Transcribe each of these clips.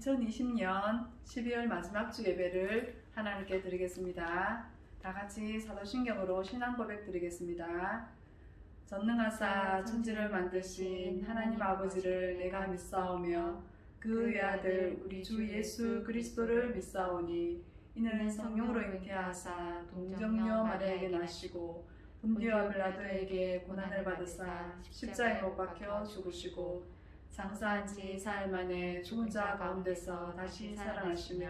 2020년 12월 마지막 주 예배를 하나님께 드리겠습니다. 다 같이 사도신경으로 신앙 고백 드리겠습니다. 전능하사 천지를 만드신 하나님 아버지를 내가 믿사오며 그 외아들 우리 주 예수 그리스도를 믿사오니 이는 성령으로 잉태하사 동정녀 마리아에게 나시고 본디와 빌라도에게 고난을 받으사 십자가에 못 박혀 죽으시고 장사한 지 사흘 만에 죽은 자 가운데서 다시 살아나시며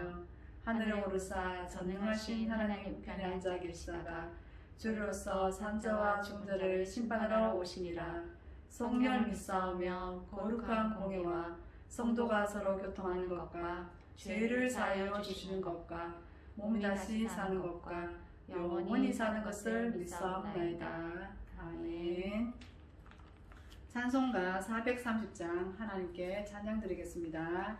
하늘에 오르사 전능하신 하나님 우편에 앉아 계시다가 주로서 산자와 중자를 심판하러 오시니라 성령을 믿사오며 거룩한 공예와 성도가 서로 교통하는 것과 죄를 사하여 주시는 것과 몸이 다시 사는 것과 영원히 사는 것을 믿사옵나이다. 아멘. 찬송가 430장 하나님께 찬양 드리겠습니다.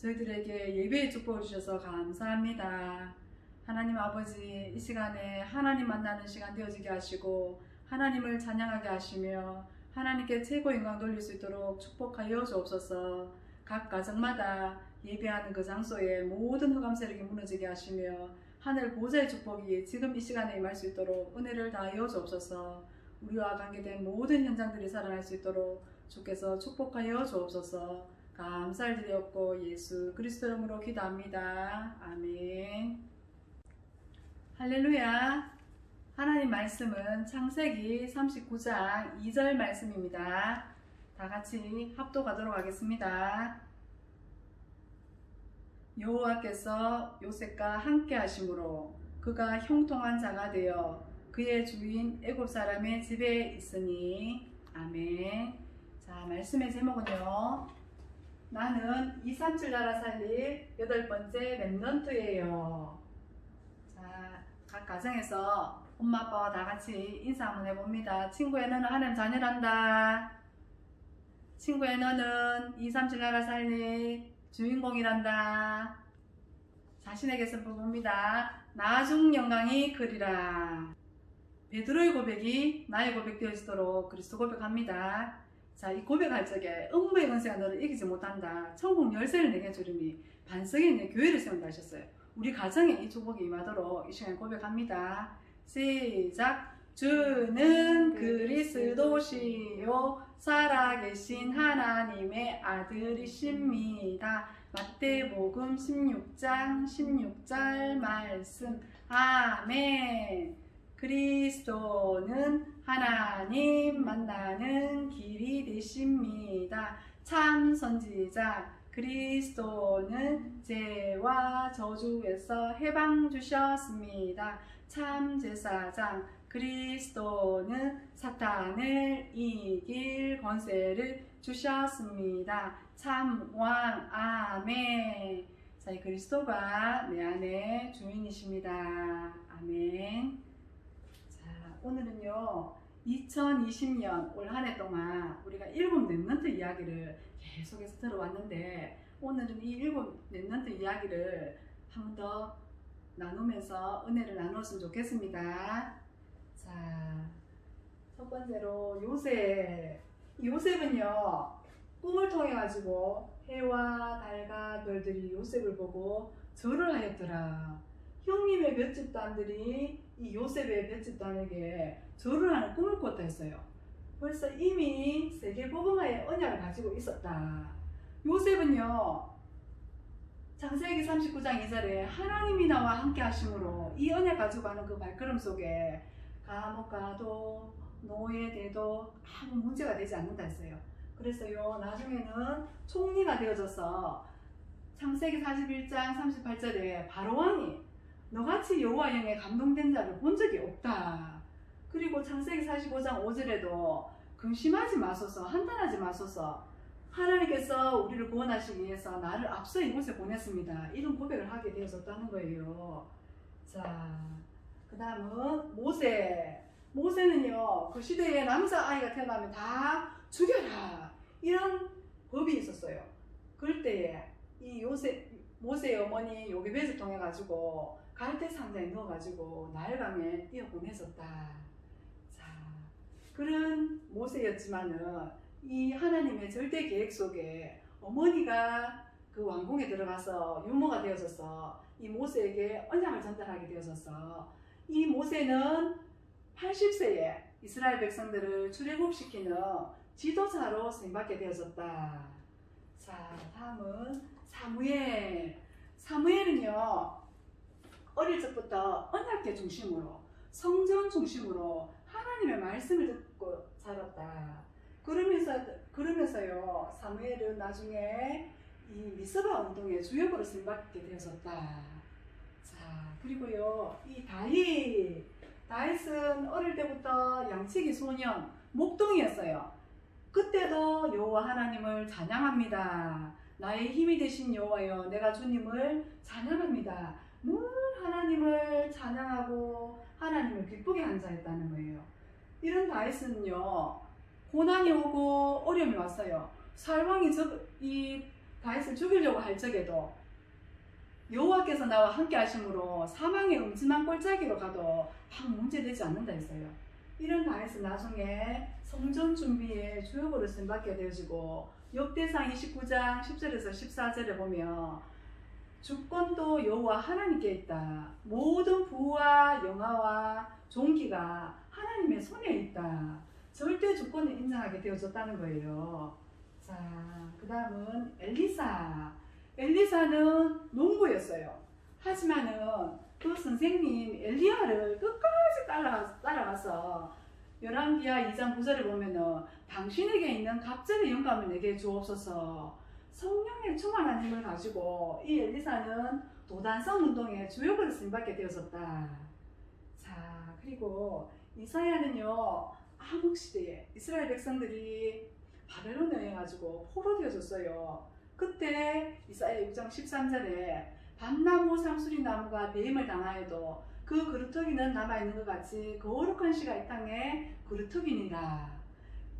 저희들에게 예배의 축복을 주셔서 감사합니다. 하나님 아버지 이 시간에 하나님 만나는 시간 되어지게 하시고 하나님을 찬양하게 하시며 하나님께 최고 영광 돌릴 수 있도록 축복하여 주옵소서. 각 가정마다 예배하는 그 장소에 모든 흑암 세력이 무너지게 하시며 하늘 보좌의 축복이 지금 이 시간에 임할 수 있도록 은혜를 다하여 주옵소서. 우리와 관계된 모든 현장들이 살아날 수 있도록 주께서 축복하여 주옵소서. 감사를 드렸고 예수 그리스도 이름으로 기도합니다. 아멘. 할렐루야. 하나님 말씀은 창세기 39장 2절 말씀입니다. 다 같이 합독하도록 하겠습니다. 여호와께서 요셉과 함께 하심으로 그가 형통한 자가 되어 그의 주인 애굽 사람의 집에 있으니 아멘. 자 말씀의 제목은요. 나는 237 나라 살릴 여덟 번째 랩넌트예요. 자, 각 가정에서 엄마 아빠와 다 같이 인사 한번 해봅니다. 친구야 너는 하나님 자녀란다. 친구야 너는 237 나라 살릴 주인공이란다. 자신에게서 봅니다. 나중 영광이 그리라. 베드로의 고백이 나의 고백 되어지도록 그리스도 고백합니다. 자, 이 고백할 적에 음부의 권세가 너를 이기지 못한다. 천국 열쇠를 내게 주리니 반석에 있는 교회를 세운다 하셨어요. 우리 가정에 이 축복이 임하도록 이 시간 고백합니다. 시작. 주는 그리스도시요 살아계신 하나님의 아들이십니다. 마태복음 16장 16절 말씀. 아멘. 그리스도는 하나님 만나는 길이 되십니다. 참 선지자 그리스도는 죄와 저주에서 해방 주셨습니다. 참 제사장 그리스도는 사탄을 이길 권세를 주셨습니다. 참 왕 아멘. 자, 이 그리스도가 내 안에 주인이십니다. 아멘. 자, 오늘은요. 2020년 올 한 해 동안 우리가 일곱 랩런트 이야기를 계속해서 들어왔는데 오늘은 이 일곱 랩런트 이야기를 한 번 더 나누면서 은혜를 나누었으면 좋겠습니다. 자, 첫 번째로 요셉. 요셉은요, 꿈을 통해 가지고 해와 달과 별들이 요셉을 보고 절을 하였더라. 형님의 몇 집단들이 이 요셉의 몇 집단에게 절을 하는 꿈을 꿨다 했어요. 벌써 이미 세계 복음화의 언약을 가지고 있었다. 요셉은요, 창세기 39장 2절에 하나님이 나와 함께 하심으로 이 언약 가지고 가는 그 발걸음 속에 감옥 가도 노예돼도 아무 문제가 되지 않는다 했어요. 그래서요, 나중에는 총리가 되어져서 창세기 41장 38절에 바로왕이 너같이 여호와 영에 감동된 자를 본 적이 없다. 그리고 창세기 45장 5절에도 근심하지 마소서 한탄하지 마소서 하나님께서 우리를 구원하시기 위해서 나를 앞서 이곳에 보냈습니다. 이런 고백을 하게 되었었다는 거예요. 자, 그 다음은 모세. 모세는요, 그 시대에 남자아이가 태어나면 다 죽여라. 이런 법이 있었어요. 그럴 때에 이 요셉, 모세의 어머니 요게벳을 통해 가지고 갈대 상자에 넣어 가지고 나일강에 띄어 보내셨다. 자, 그런 모세였지만은 이 하나님의 절대 계획 속에 어머니가 그 왕궁에 들어가서 유모가 되어서서 이 모세에게 언약을 전달하게 되어서서 이 모세는 80세에 이스라엘 백성들을 출애굽시키는 지도자로 선임받게 되어졌다. 자, 다음은 사무엘. 사무엘은요, 어릴 적부터 언약계 중심으로, 성전 중심으로 하나님의 말씀을 듣고 자랐다. 그러면서, 그러면서요, 사무엘은 나중에 이 미스바 운동의 주역으로 선임받게 되어졌다. 자, 그리고요, 이 다윗. 다윗은 어릴 때부터 양치기 소년, 목동이었어요. 그때도 여호와 하나님을 찬양합니다. 나의 힘이 되신 여호와여, 내가 주님을 찬양합니다. 늘 하나님을 찬양하고 하나님을 기쁘게 한 자였다는 거예요. 이런 다윗은요, 고난이 오고 어려움이 왔어요. 살왕이 저, 이 다윗을 죽이려고 할 적에도 여호와께서 나와 함께 하심으로 사망의 음침한 꼴짜기로 가도 아무 문제되지 않는다 했어요. 이런 다윗은 나중에 성전 준비에 주역으로 선받게 되어지고 역대상 29장 10절에서 14절에 보면 주권도 여호와 하나님께 있다. 모든 부와 영화와 종기가 하나님의 손에 있다. 절대 주권을 인정하게 되어졌다는 거예요. 자, 그 다음은 엘리사. 엘리사는 농부였어요. 하지만은 그 선생님 엘리야를 끝까지 따라, 따라가서 열왕기하 2장 9절에 보면은 당신에게 있는 갑절의 영감을 내게 주옵소서 성령의 충만한 힘을 가지고 이 엘리사는 도단성 운동의 주역으로 쓰임받게 되어졌다. 자 그리고 이사야는요 암흑 시대에 이스라엘 백성들이 바벨론 여행가지고 포로 되어졌어요. 그때 이사야 6장 13절에 밤나무 상수리 나무가 배임을 당하여도 그 그루터기는 남아있는 것 같이 거룩한 씨가 이 땅에 그루터기니라.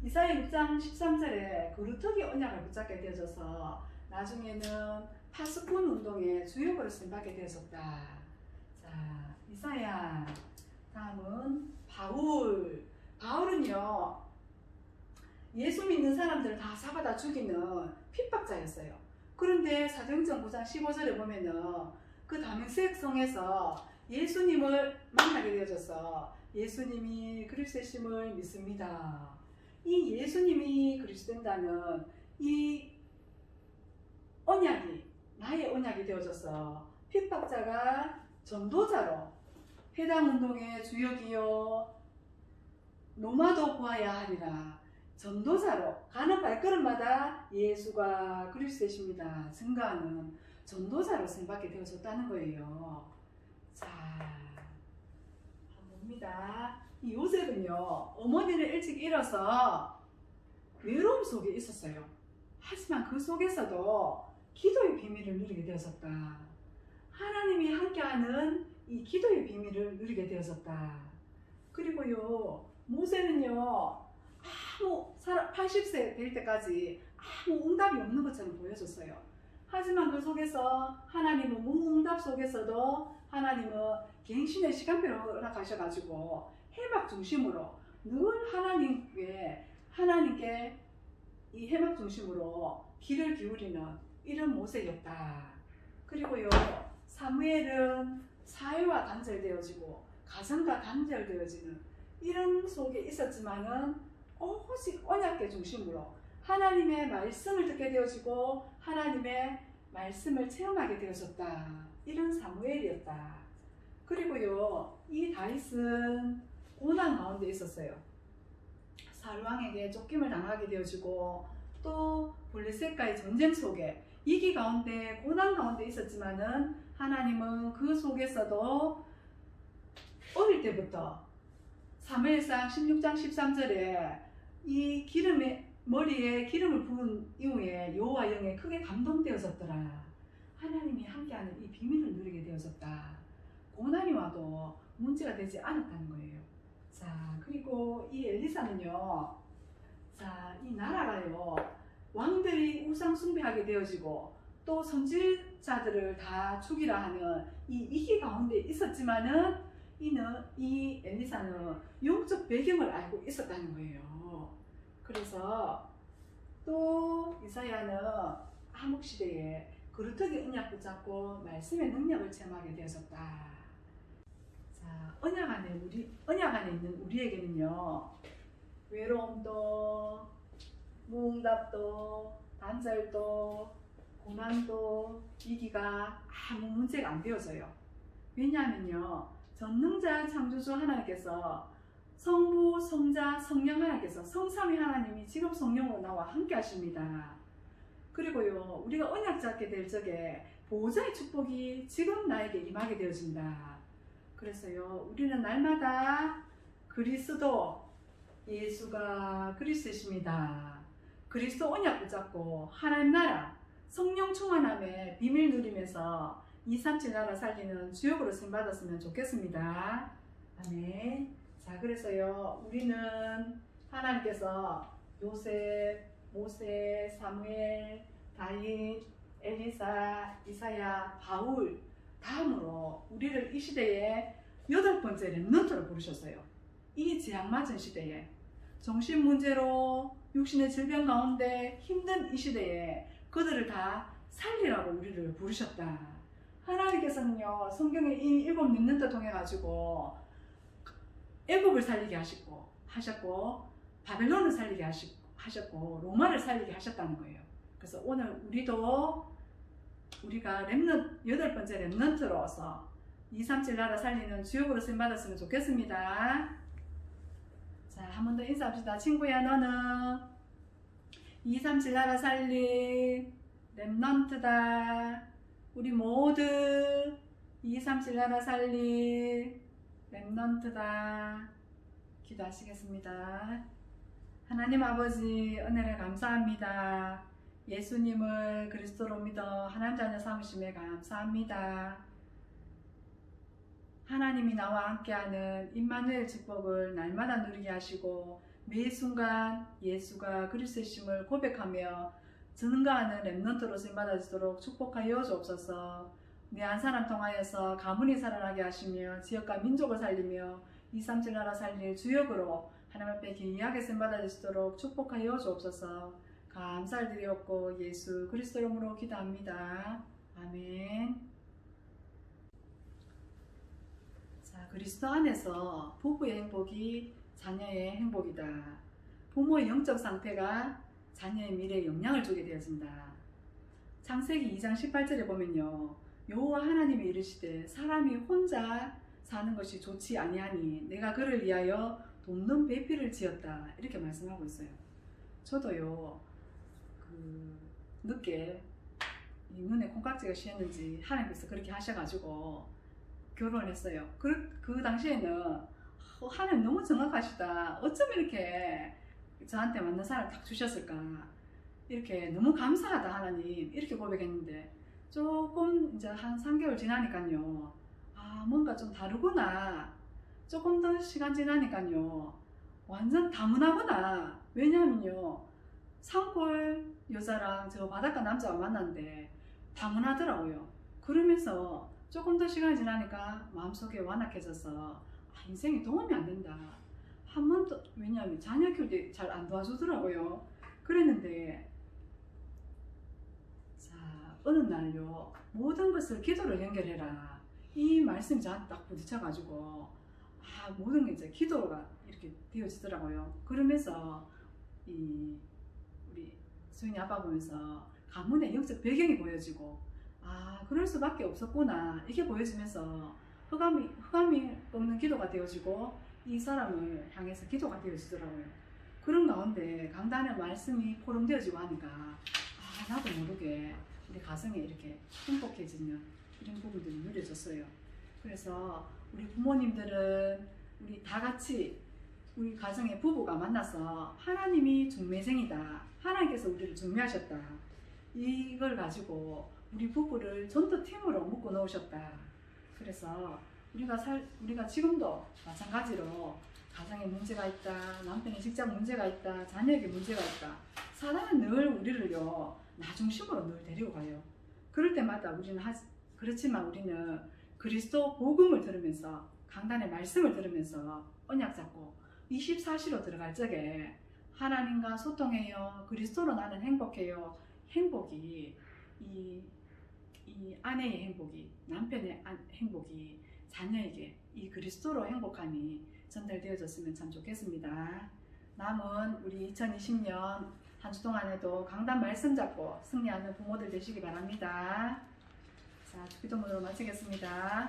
이사야 6장 13절에 그 루터기 언약을 붙잡게 되어져서 나중에는 파스콘 운동의 주역으로 선받게 되어졌다. 자, 이사야. 다음은 바울. 바울은요, 예수 믿는 사람들을 다 잡아다 죽이는 핍박자였어요. 그런데 사도행전 9장 15절에 보면은 그 다메섹 성에서 예수님을 만나게 되어져서 예수님이 그리스도심을 믿습니다. 이 예수님이 그리스도된다는 이 언약이 나의 언약이 되어져서 핍박자가 전도자로 해당 운동의 주역이요 노마도 구하야 하리라 전도자로 가는 발걸음마다 예수가 그리스도십니다. 증가하는 전도자로 선받게 되어졌다는 거예요. 자, 봅니다. 이 요셉은요, 어머니를 일찍 잃어서 외로움 속에 있었어요. 하지만 그 속에서도 기도의 비밀을 누리게 되었었다. 하나님이 함께하는 이 기도의 비밀을 누리게 되었었다. 그리고요, 모세는요 아무 80세 될 때까지 아무 응답이 없는 것처럼 보여졌어요. 하지만 그 속에서 하나님은 무응답 속에서도 하나님은 갱신의 시간표를 허락하셔가지고 해막 중심으로 늘 하나님께 하나님께 이 해막 중심으로 귀를 기울이는 이런 모세였다. 그리고요 사무엘은 사회와 단절되어지고 가정과 단절되어지는 이런 속에 있었지만은 오직 언약계 중심으로 하나님의 말씀을 듣게 되어지고 하나님의 말씀을 체험하게 되어졌다. 이런 사무엘이었다. 그리고요 이 다윗은 고난 가운데 있었어요. 사루왕에게 쫓김을 당하게 되어지고 또 블레셋과의 전쟁 속에 이기 가운데 고난 가운데 있었지만은 하나님은 그 속에서도 어릴 때부터 사무엘상 16장 13절에 이 기름에 머리에 기름을 부은 이후에 여호와 영에 크게 감동되어졌더라. 하나님이 함께하는 이 비밀을 누리게 되어졌다. 고난이 와도 문제가 되지 않았다는 거예요. 자, 그리고 이 엘리사는요. 자, 이 나라가요. 왕들이 우상 숭배하게 되어지고 또 선지자들을 다 죽이라 하는 이 이기 가운데 있었지만은 이는 이 엘리사는 영적 배경을 알고 있었다는 거예요. 그래서 또 이사야는 암흑 시대에 그루터기 언약 붙잡고 말씀의 능력을 체험하게 되었다. 자, 언약 안에 우리 언약 안에 있는 우리에게는요. 외로움도 무응답도 단절도 고난도 위기가 아무 문제가 안 되어져요. 왜냐하면요. 전능자 창조주 하나님께서 성부, 성자, 성령 하나님께서 성삼위 하나님이 지금 성령으로 나와 함께 하십니다. 그리고요, 우리가 언약 잡게 될 적에 보호자의 축복이 지금 나에게 임하게 되어진다. 그래서요, 우리는 날마다 그리스도, 예수가 그리스도십니다. 그리스도 언약 붙잡고 하나님 나라, 성령 충만함에 비밀 누리면서 237 나라 살리는 주역으로 쓰임받았으면 좋겠습니다. 아멘. 자, 그래서요, 우리는 하나님께서 요셉, 모세, 사무엘, 다윗, 엘리사, 이사야, 바울 다음으로 우리를 이 시대에 여덟 번째 렘넌트로 부르셨어요. 이 재앙 맞은 시대에 정신 문제로 육신의 질병 가운데 힘든 이 시대에 그들을 다 살리라고 우리를 부르셨다. 하나님께서는요 성경에 이 일곱 렘넌트 통해 가지고 애굽을 살리게 하셨고 하셨고 바벨론을 살리게 하시고 하셨고 로마를 살리게 하셨다는 거예요. 그래서 오늘 우리도 우리가 렘넌 여덟 번째 렘넌트로서 237 나라 살리는 주역으로 쓰임 받았으면 좋겠습니다. 자, 한 번 더 인사합시다. 친구야, 너는 237 나라 살림 렘넌트다. 우리 모두 237 나라 살림 렘넌트다. 기도하시겠습니다. 하나님 아버지 은혜를 감사합니다. 예수님을 그리스도로 믿어 하나님 자녀 삼으심에 감사합니다. 하나님이 나와 함께하는 임마누엘 축복을 날마다 누리게 하시고 매 순간 예수가 그리스도심을 고백하며 증거하는 렘넌트로 쓰임받아지도록 축복하여 주옵소서. 내 한 사람 통하여서 가문이 살아나게 하시며 지역과 민족을 살리며 237 나라 살릴 주역으로 하나님 앞에 귀하게 쓰임받아지도록 축복하여 주옵소서. 감사를 드리옵고 예수 그리스도 이름으로 기도합니다. 아멘. 자, 그리스도 안에서 부부의 행복이 자녀의 행복이다. 부모의 영적 상태가 자녀의 미래에 영향을 주게 되어진다. 창세기 2장 18절에 보면요. 여호와 하나님이 이르시되 사람이 혼자 사는 것이 좋지 아니하니 내가 그를 위하여 돕는 배필을 지었다. 이렇게 말씀하고 있어요. 저도요. 그 늦게 이 눈에 콩깍지가 씌었는지 하나님께서 그렇게 하셔가지고 결혼했어요. 그, 그 당시에는 어, 하나님 너무 정확하시다. 어쩜 이렇게 저한테 맞는 사람 딱 주셨을까. 이렇게 너무 감사하다 하나님 이렇게 고백했는데 조금 이제 한 3개월 지나니까요. 아 뭔가 좀 다르구나. 조금 더 시간 지나니까요. 완전 다문화구나. 왜냐면요. 산골 여자랑 저 바닷가 남자가 만났는데 다문하더라고요. 그러면서 조금 더 시간이 지나니까 마음속에 완악해져서 아, 인생에 도움이 안 된다. 한 번도 왜냐하면 자녀 키울 때 잘 안 도와주더라고요. 그랬는데 자 어느 날요 모든 것을 기도로 연결해라 이 말씀이 저한테 딱 부딪혀가지고 아 모든 게 이제 기도가 이렇게 되어지더라고요. 그러면서 이 수인이 아빠 보면서 가문의 영적 배경이 보여지고 아 그럴 수밖에 없었구나 이게 보여지면서 흑암이 흑암이 없는 기도가 되어지고 이 사람을 향해서 기도가 되어지더라고요. 그런 가운데 강단의 말씀이 포럼되어지고 하니까 아 나도 모르게 우리 가정에 이렇게 행복해지는 이런 부분들이 누려졌어요. 그래서 우리 부모님들은 우리 다 같이 우리 가정의 부부가 만나서 하나님이 중매생이다. 하나님께서 우리를 중매하셨다. 이걸 가지고 우리 부부를 전도 팀으로 묶어 놓으셨다. 그래서 우리가 살 우리가 지금도 마찬가지로 가정에 문제가 있다, 남편의 직장 문제가 있다, 자녀에게 문제가 있다. 사단은 늘 우리를요 나 중심으로 늘 데리고 가요. 그럴 때마다 우리는 하, 그렇지만 우리는 그리스도 복음을 들으면서 강단의 말씀을 들으면서 언약 잡고 24시로 들어갈 적에 하나님과 소통해요. 그리스도로 나는 행복해요. 행복이 이, 이 아내의 행복이 남편의 안- 행복이 자녀에게 이 그리스도로 행복함이 전달되어졌으면 참 좋겠습니다. 남은 우리 2020년 한 주 동안에도 강단 말씀 잡고 승리하는 부모들 되시기 바랍니다. 자, 기도문으로 마치겠습니다.